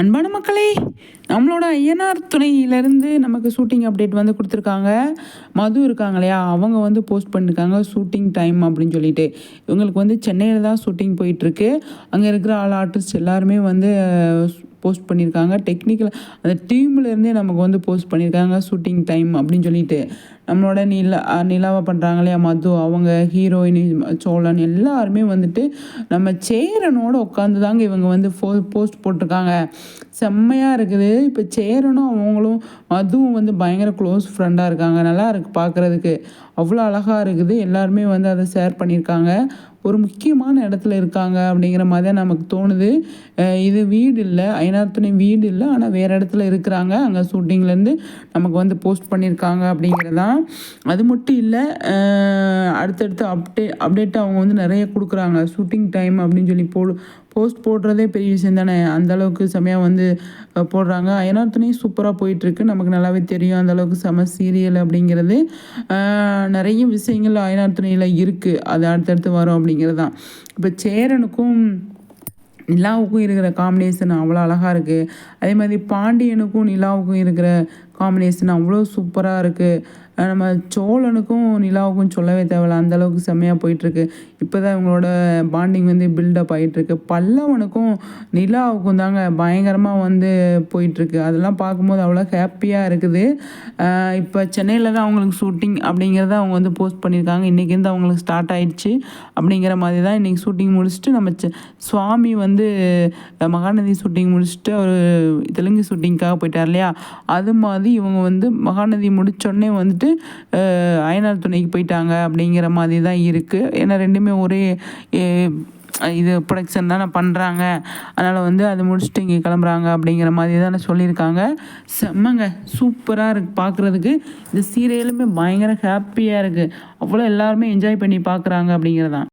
அன்பான மக்களே நம்மளோட ஐயனார் துணையிலேருந்து நமக்கு ஷூட்டிங் அப்டேட் வந்து கொடுத்துருக்காங்க. மது இருக்காங்க இல்லையா அவங்க வந்து போஸ்ட் பண்ணியிருக்காங்க ஷூட்டிங் டைம் அப்படின்னு சொல்லிட்டு. இவங்களுக்கு வந்து சென்னையில் தான் ஷூட்டிங் போயிட்டுருக்கு அங்கே இருக்கிற ஆள் ஆர்டிஸ்ட் எல்லாருமே வந்து போஸ்ட் பண்ணியிருக்காங்க. டெக்னிக்கல் அந்த டீம்லேருந்தே நமக்கு வந்து போஸ்ட் பண்ணியிருக்காங்க. ஷூட்டிங் டைம் அப்படின்னு சொல்லிட்டு. நம்மளோட நிலா நிலாவை பண்ணுறாங்க இல்லையா மது அவங்க ஹீரோயின் சோழன் எல்லாருமே வந்துட்டு நம்ம சேரனோட உட்காந்து தாங்க இவங்க வந்து ஃபோ போஸ்ட் போட்டிருக்காங்க. செம்மையாக இருக்குது. இப்போ சேரனும் அவங்களும் மதுவும் வந்து பயங்கர க்ளோஸ் ஃப்ரெண்டாக இருக்காங்க. நல்லா இருக்குது பார்க்குறதுக்கு அவ்வளோ அழகாக இருக்குது. எல்லாருமே வந்து அதை ஷேர் பண்ணியிருக்காங்க. ஒரு முக்கியமான இடத்துல இருக்காங்க அப்படிங்கிற மாதிரி தான் நமக்கு தோணுது. இது வீடு இல்லை ஐநாத்துணை வீடு இல்லை ஆனால் வேறு இடத்துல இருக்கிறாங்க. அங்கே ஷூட்டிங்லேருந்து நமக்கு வந்து போஸ்ட் பண்ணியிருக்காங்க அப்படிங்கிறதான். அது மட்டும் இல்லை அடுத்தடுத்து அப்டே அப்டேட் அவங்க வந்து நிறைய கொடுக்குறாங்க. ஷூட்டிங் டைம் அப்படின்னு சொல்லி போடு போஸ்ட் போடுறதே பெரிய விஷயம் தானே. அந்தளவுக்கு செமையாக வந்து போடுறாங்க. எல்லாத்துலேயும் சூப்பராக போயிட்டுருக்கு. நமக்கு நல்லாவே தெரியும் அந்தளவுக்கு செம சீரியல் அப்படிங்கிறது. நிறைய விஷயங்கள் அயனார்த்துணையில் இருக்குது அது அடுத்தடுத்து வரும் அப்படிங்கிறது தான் இப்போ சேரனுக்கும் நிலாவுக்கும் இருக்கிற காம்பினேஷன் அவ்வளோ அழகாக இருக்குது அதே மாதிரி பாண்டியனுக்கும் நிலாவுக்கும் இருக்கிற காம்பினேஷன் அவ்வளோ சூப்பராக இருக்குது நம்ம சோழனுக்கும் நிலாவுக்கும் சொல்லவே தேவையில்ல. அந்தளவுக்கு செம்மையாக போயிட்டுருக்கு. இப்போ தான் இவங்களோட பாண்டிங் வந்து பில்டப் ஆகிட்டுருக்கு பல்லவனுக்கும் நிலாவுக்கும் தாங்க பயங்கரமாக வந்து போயிட்டுருக்கு. அதெல்லாம் பார்க்கும்போது அவ்வளோ ஹாப்பியாக இருக்குது. இப்போ சென்னையில் தான் அவங்களுக்கு ஷூட்டிங் அப்படிங்கிறத அவங்க வந்து போஸ்ட் பண்ணியிருக்காங்க. இன்றைக்கி அவங்களுக்கு ஸ்டார்ட் ஆயிடுச்சு. அப்படிங்கிற மாதிரி தான் இன்றைக்கி ஷூட்டிங் முடிச்சுட்டு நம்ம சுவாமி வந்து மகாநதி ஷூட்டிங் முடிச்சுட்டு அவர் தெலுங்கு ஷூட்டிங்க்காக போயிட்டார் இல்லையா? அது மாதிரி இவங்க வந்து மகாநதி முடித்தோடனே வந்துட்டு அயனார் துணைக்கு போயிட்டாங்க அப்படிங்கிற மாதிரி தான் இருக்குது ஏன்னா ரெண்டுமே ஒரே இது ப்ரொடக்ஷன் தானே பண்ணுறாங்க அதனால் வந்து அதை முடிச்சுட்டு இங்கே கிளம்புறாங்க அப்படிங்கிற மாதிரி தானே சொல்லியிருக்காங்க. செம்மங்க. சூப்பராக இருக்குது பார்க்குறதுக்கு இந்த சீரியலுமே பயங்கர ஹாப்பியாக இருக்குது அவ்வளோ எல்லாருமே என்ஜாய் பண்ணி பார்க்குறாங்க அப்படிங்கிறதான்.